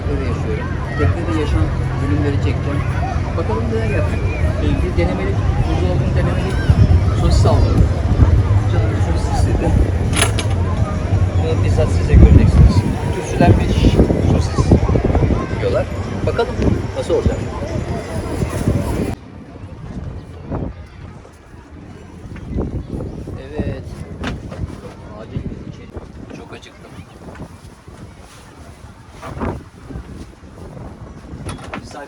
teknede yaşıyorum. Teknede yaşam bölümleri çekeceğim. Bakalım neler yapacak. İlgili denemelik, buzdolabını denemelik sosis aldım. Canım sosis istedi. Bunu bizzat size göreceksiniz. Tütsülenmiş sosis diyorlar. Bakalım nasıl olacak. Evet. Acil bir içeri. Çok acıktım.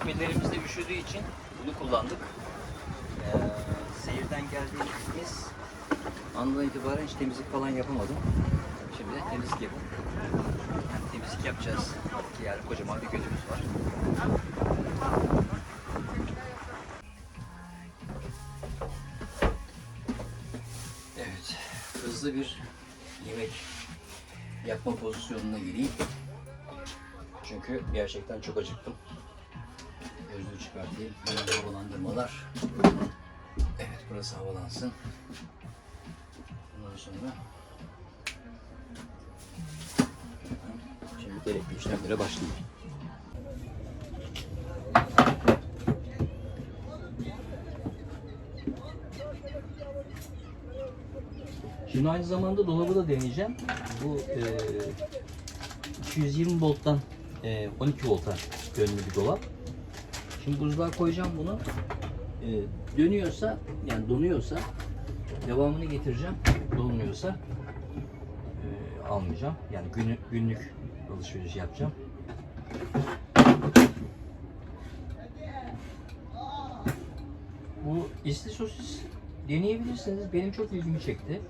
Misafirlerimiz de üşüdüğü için bunu kullandık. Ee, seyirden geldiğimiz andan itibaren hiç temizlik falan yapamadım. Şimdi temizlik yapıp temizlik yapacağız. Yani kocaman bir gözümüz var. Evet, hızlı bir yemek yapma pozisyonuna gireyim. Çünkü gerçekten çok acıktım. Gözlüğü çıkartayım. Böyle havalandırmalar. Evet, burası havalansın. Ondan sonra şimdi gerekli işlemlere başlayayım. Şimdi aynı zamanda dolabı da deneyeceğim. Bu e, 220 volttan e, 12 volta yönlü bir dolap. Şimdi buzluğa koyacağım bunu. E, dönüyorsa yani donuyorsa devamını getireceğim. Donmuyorsa e, almayacağım. Yani günlük, günlük alışveriş yapacağım. Bu isli sosis deneyebilirsiniz. Benim çok ilgimi çekti.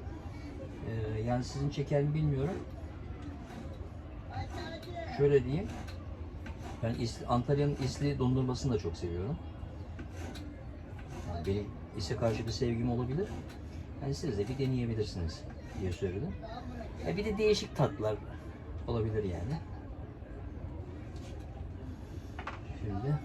Ee, yani sizin çeker mi bilmiyorum. Şöyle diyeyim. Ben İsli- Antalya'nın isli dondurmasını da çok seviyorum. Yani benim ise karşı bir sevgim olabilir. Yani siz de bir deneyebilirsiniz diye söyledim. E bir de değişik tatlar olabilir yani. Şimdi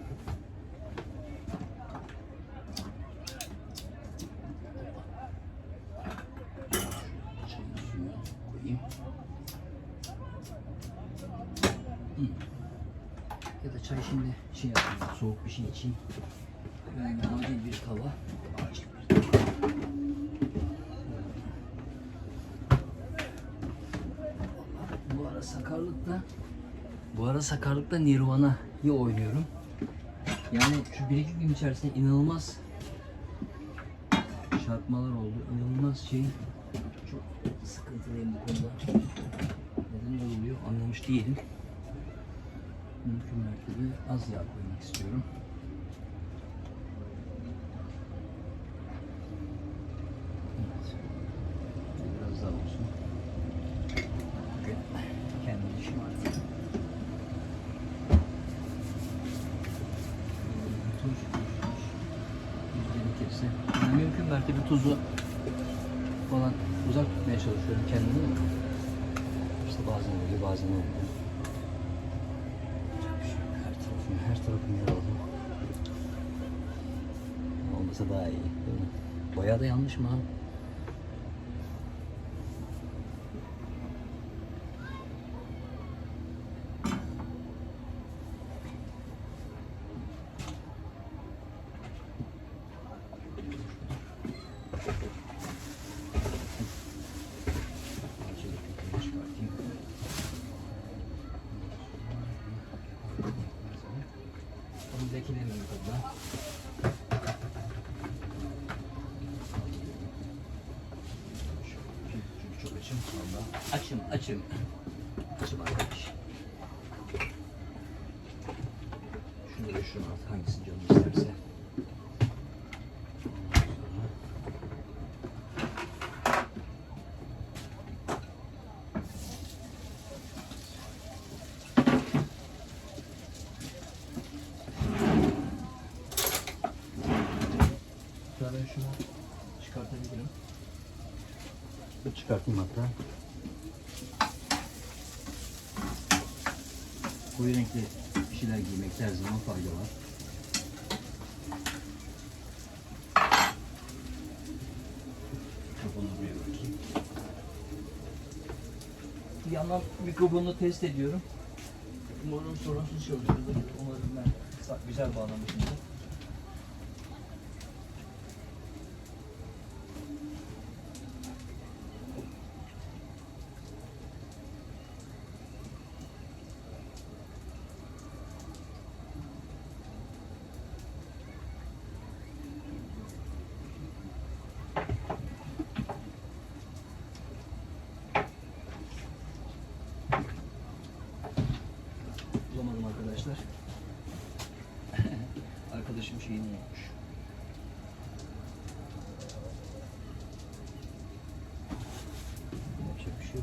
Ya çay şimdi şey yapayım, soğuk bir şey acil bir tava. Acil bir tava. Bu ara sakarlıkta bu ara sakarlıkta Nirvana'yı oynuyorum. Yani şu bir iki gün içerisinde inanılmaz çarpmalar oldu. İnanılmaz şey çok sıkıntılıyım bu konuda. Neden oluyor anlamış değilim. Mümkün mertebe az yağ koymak istiyorum. Evet. Biraz daha olsun. Kendi işim artık. Tuz, tuz, tuz. Gerekirse. Mümkün mertebe tuzu falan uzak tutmaya çalışıyorum kendimi. İşte bazen oluyor, bazen olmuyor. Her tarafım yaraldı. Olmasa daha iyi. Bayağı da yanlış mı abi? Şöyle kökünü çıkartayım. Bunu lekelemeyeyim tadına. Çünkü çok açım. Valla. Açım, açım. Açım arkadaş. Şunu da şunu at. Hangisini canım isterse. Ben şunu çıkartabilirim. Dur çıkartayım hatta. Koyu renkli bir şeyler giymekte her zaman fayda var. Bir yandan mikrofonu test ediyorum. Motor sorunsuz çalışıyordu. Umarım ben güzel bağlamışımdır. Arkadaşlar. Arkadaşım şeyini yapmış. Yapacak bir şey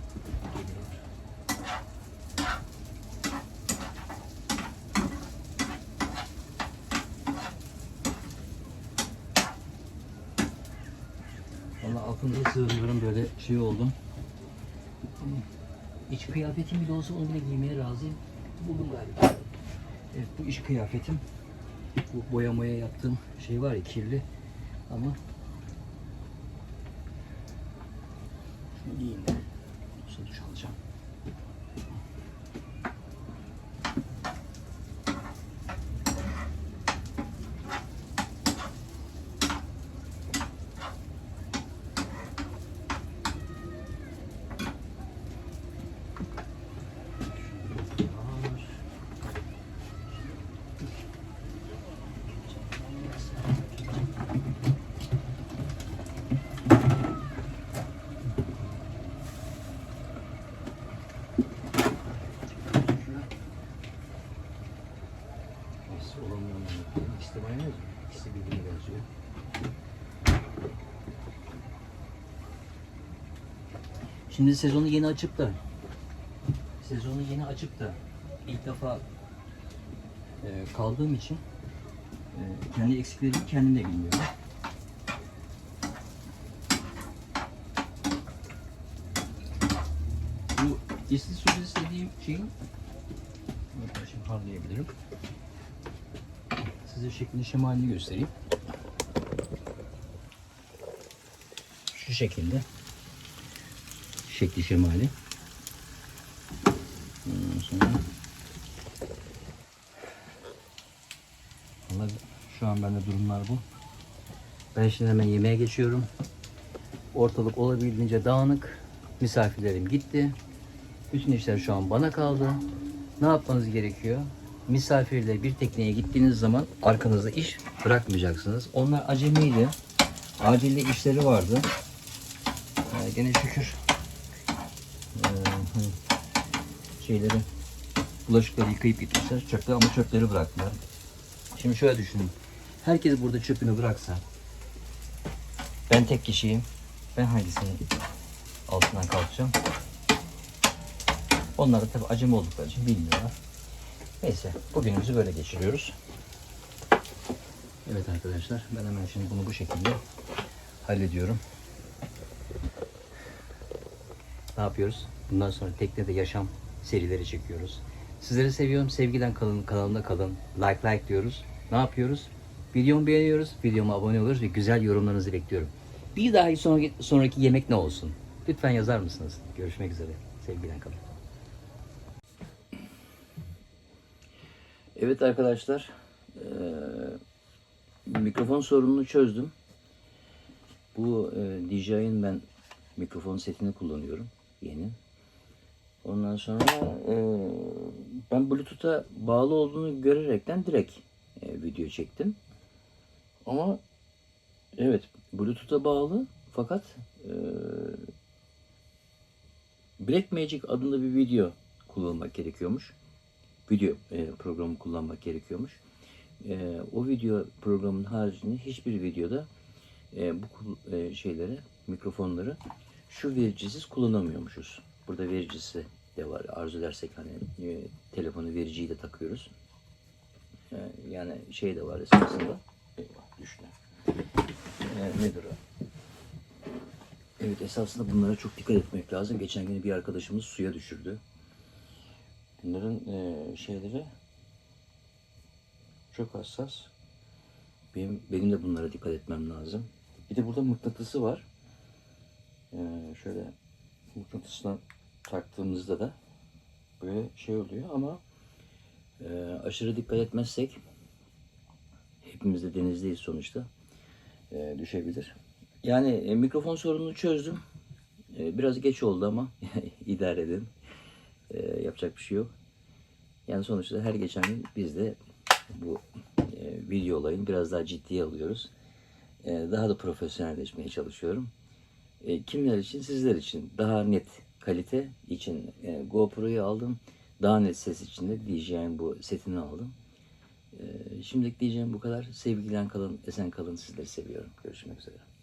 sığınırım böyle şey oldum. İç kıyafetim bile olsa onu bile giymeye razıyım. Buldum galiba. Evet bu iş kıyafetim. Bu boyamaya yaptığım şey var ya kirli. Ama Şimdi sezonu yeni açıp da sezonu yeni açıp da ilk defa e, kaldığım için e, kendi eksiklerimi kendim de bilmiyorum. Bu isli süresi dediğim şeyin şimdi harlayabilirim. Size şeklini şemalini göstereyim. Şu şekilde. Şekli şemali. Ondan sonra Vallahi şu an bende durumlar bu. Ben şimdi hemen yemeğe geçiyorum. Ortalık olabildiğince dağınık. Misafirlerim gitti. Bütün işler şu an bana kaldı. Ne yapmanız gerekiyor? Misafirle bir tekneye gittiğiniz zaman arkanızda iş bırakmayacaksınız. Onlar acemiydi. Acilde işleri vardı. Ee, gene şükür ee, şeyleri bulaşıkları yıkayıp gitmişler. Çöpleri ama çöpleri bıraktılar. Şimdi şöyle düşünün. Herkes burada çöpünü bıraksa ben tek kişiyim. Ben hangisini altından kalkacağım? Onlar da tabii acemi oldukları için bilmiyorlar. Neyse bugünümüzü böyle geçiriyoruz. Evet arkadaşlar ben hemen şimdi bunu bu şekilde hallediyorum. Ne yapıyoruz? Bundan sonra teknede yaşam serileri çekiyoruz. Sizleri seviyorum. Sevgiden kalın, kanalımda kalın. Like like diyoruz. Ne yapıyoruz? Videomu beğeniyoruz. Videoma abone oluyoruz ve güzel yorumlarınızı bekliyorum. Bir daha sonraki, sonraki yemek ne olsun? Lütfen yazar mısınız? Görüşmek üzere. Sevgiden kalın. Evet arkadaşlar, eee, mikrofon sorununu çözdüm. Bu eee, DJI'nin ben mikrofon setini kullanıyorum, yeni. Ondan sonra eee, ben Bluetooth'a bağlı olduğunu görerekten direkt eee, video çektim. Ama evet Bluetooth'a bağlı fakat eee Blackmagic adında bir video kullanmak gerekiyormuş video e, programı kullanmak gerekiyormuş. E, o video programının haricinde hiçbir videoda e, bu e, şeyleri, mikrofonları şu vericisiz kullanamıyormuşuz. Burada vericisi de var. Arzu edersek hani e, telefonu vericiyi de takıyoruz. E, yani şey de var esasında. Eyvah düştü. E, nedir o? Evet esasında bunlara çok dikkat etmek lazım. Geçen gün bir arkadaşımız suya düşürdü. Bunların eee, şeyleri çok hassas. Benim, benim de bunlara dikkat etmem lazım. Bir de burada mıknatısı var. Eee, şöyle mıknatısına taktığımızda da böyle şey oluyor ama Ee, aşırı dikkat etmezsek hepimiz de denizdeyiz sonuçta. Ee, düşebilir. Yani e, mikrofon sorununu çözdüm. Ee, biraz geç oldu ama idare edin. Ee, yapacak bir şey yok. Yani sonuçta her geçen gün biz de bu e, video olayını biraz daha ciddiye alıyoruz. Ee, daha da profesyonelleşmeye çalışıyorum. E, kimler için? Sizler için. Daha net kalite için e, GoPro'yu aldım. Daha net ses için de DJI'nin bu setini aldım. E, şimdilik diyeceğim bu kadar. Sevgilen kalın, esen kalın. Sizleri seviyorum. Görüşmek üzere.